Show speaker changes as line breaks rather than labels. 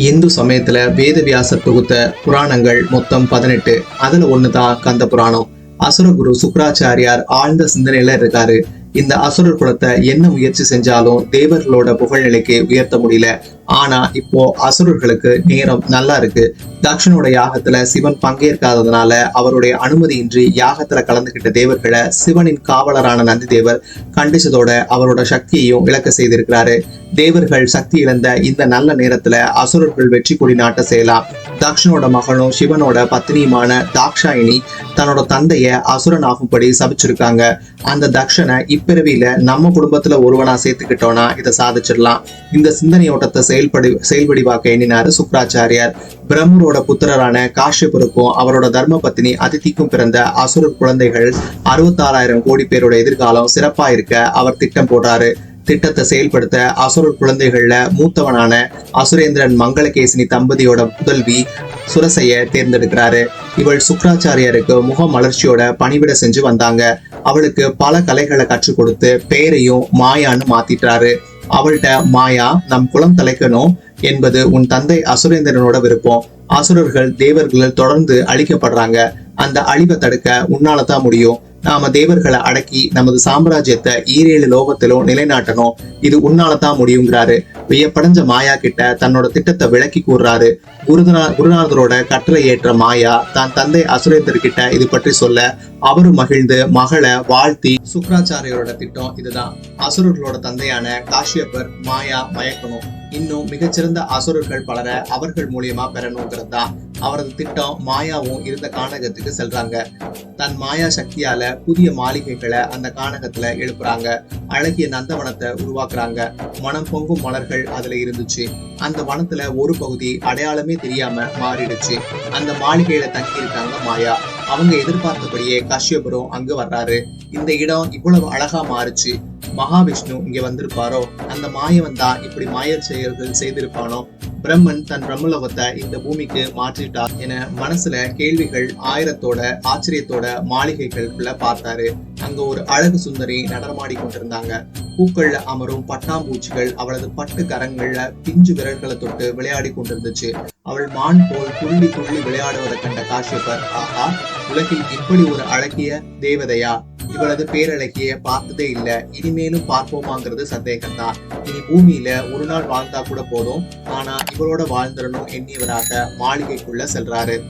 இந்து சமயத்துல வேதவியாசர் தொகுத்த புராணங்கள் மொத்தம் பதினெட்டு. அதுல ஒண்ணுதான் கந்த புராணம். அசுரகுரு சுக்ராச்சாரியார் ஆழ்ந்த சிந்தனையில இருக்காரு. இந்த அசுரர் குலத்தை என்ன முயற்சி செஞ்சாலும் தேவர்களோட புகழ்நிலைக்கு உயர்த்த முடியல. ஆனா இப்போ அசுரர்களுக்கு நேரம் நல்லா இருக்கு. தக்ஷனோட யாகத்துல சிவன் பங்கேற்காததுனால அவருடைய அனுமதியின்றி யாகத்துல கலந்துகிட்ட தேவர்களை சிவனின் காவலரான நந்தி தேவர் கண்டிச்சதோட அவரோட சக்தியையும் இழக்க செய்திருக்கிறாரு. தேவர்கள் சக்தி இழந்த இந்த நல்ல நேரத்துல அசுரர்கள் வெற்றி கொடி நாட்ட செய்யலாம் தக்ஷனோட மகனும் சிவனோட பத்னியுமான தாக்ஷாயினி தன்னோட தந்தைய அசுரன் ஆகும்படி சபிச்சிருக்காங்க. அந்த தக்ஷனை இப்பிறவியில நம்ம குடும்பத்துல ஒருவனா சேர்த்துக்கிட்டோம்னா இதை சாதிச்சிடலாம். இந்த சிந்தனை ஓட்டத்தை செயல்படி செயல்வடிவாக்க எண்ணினாரு சுக்கராச்சாரியார் பிரம்மரோட புத்திரரான காஷ்யபருக்கும் அவரோட தர்ம பத்தினி அதிதிக்கும் பிறந்த அசுரர் குழந்தைகள் அறுபத்தாறாயிரம் கோடி பேரோட எதிர்காலம் சிறப்பா இருக்க அவர் திட்டம் போடுறாரு. திட்டத்தை செயல்படுத்த அசுரர் குழந்தைகள்ல மூத்தவனான அசுரேந்திரன் மங்களகேசினி தம்பதியோட புதல்வி சுரசைய தேர்ந்தெடுக்கிறாரு. இவள் சுக்ராச்சாரியாருக்கு முக மலர்ச்சியோட பணிவிட செஞ்சு வந்தாங்க. அவளுக்கு பல கலைகளை கற்றுக் கொடுத்து பெயரையும் மாயான்னு மாத்திட்டாரு. அவள்கிட்ட மாயா நம் குலம் தலைக்கணும் என்பது உன் தந்தை அசுரேந்திரனோட விருப்பம். அசுரர்கள் தேவர்கள் தொடர்ந்து அழிக்கப்படுறாங்க. அந்த அழிவை தடுக்க உன்னால தான் முடியும். நாம தேவர்களை அடக்கி நமது சாம்ராஜ்யத்தை ஈரேழு லோகத்திலும் நிலைநாட்டணும். இது உன்னால தான் முடியுங்கிறாரு. வியப்படைஞ்ச மாயா கிட்ட தன்னோட திட்டத்தை விளக்கி கூறுறாரு. குருநா குருநாதரோட கட்டளை ஏற்ற மாயா தான் தந்தை அசுரேந்தர் கிட்ட இது பற்றி சொல்ல அவரும் மகிழ்ந்து மகளை வாழ்த்தி சுக்ராச்சாரியரோட திட்டம் இதுதான். அசுரர்களோட தந்தையான காஷ்யப்பர் மாயா மயக்கணும். இன்னும் மிகச்சிறந்த அசுரர்கள் பலரை அவர்கள் மூலியமா பெறணுங்கிறது தான் அவரது திட்டம் மாயாவும் இருந்த கானகத்துக்கு செல்றாங்க. தன் மாயா சக்தியால புதிய மாளிகைகளை அந்த கானகத்துல எழுப்புறாங்க. அழகிய நந்தவனத்தை உருவாக்குறாங்க. மனம் பொங்கும் மலர்கள் அதுல இருந்துச்சு. அந்த வனத்துல ஒரு பகுதி அடையாளமே தெரியாம மாறிடுச்சு. அந்த மாளிகையில தங்கி இருக்காங்க மாயா. அவங்க எதிர்பார்த்தபடியே கஷ்யபுரம் அங்க வர்றாரு. இந்த இடம் இவ்வளவு அழகா மாறுச்சு. மகாவிஷ்ணு இங்க வந்திருப்பாரோ? அந்த மாயவன் தான் இப்படி மாயர் செயல்கள் செய்திருப்பானோ? பிரம்மன் தன் பிரம்மலோகத்தை இந்த பூமிக்கு மாற்றிட்டார் என மனசுல கேள்விகள் ஆயிரத்தோட ஆச்சரியத்தோட மாளிகைகளுக்குள்ள பார்த்தாரு. அங்க ஒரு அழகு சுந்தரி நடனமாடி கொண்டிருந்தாங்க. பூக்கள்ல அமரும் பட்டாம்பூச்சிகள் அவளது பட்டு கரங்கள்ல பிஞ்சு விரல்களை தொட்டு விளையாடி கொண்டிருந்துச்சு. அவள் மான் போல் துள்ளி துள்ளி விளையாடுவதை கண்ட காஷ்யப்பர் ஆஹா உலகில் இப்படி ஒரு அழகிய தேவதையா? இவளது பேரழகிய பார்த்ததே இல்ல. இனிமேலும் பார்ப்போமாங்கிறது சந்தேகம்தான் இனி பூமியில ஒரு நாள் வாழ்ந்தா கூட போதும். ஆனா இவரோட வாழ்ந்துடணும் எண்ணியவராக மாளிகைக்குள்ள செல்றாரு.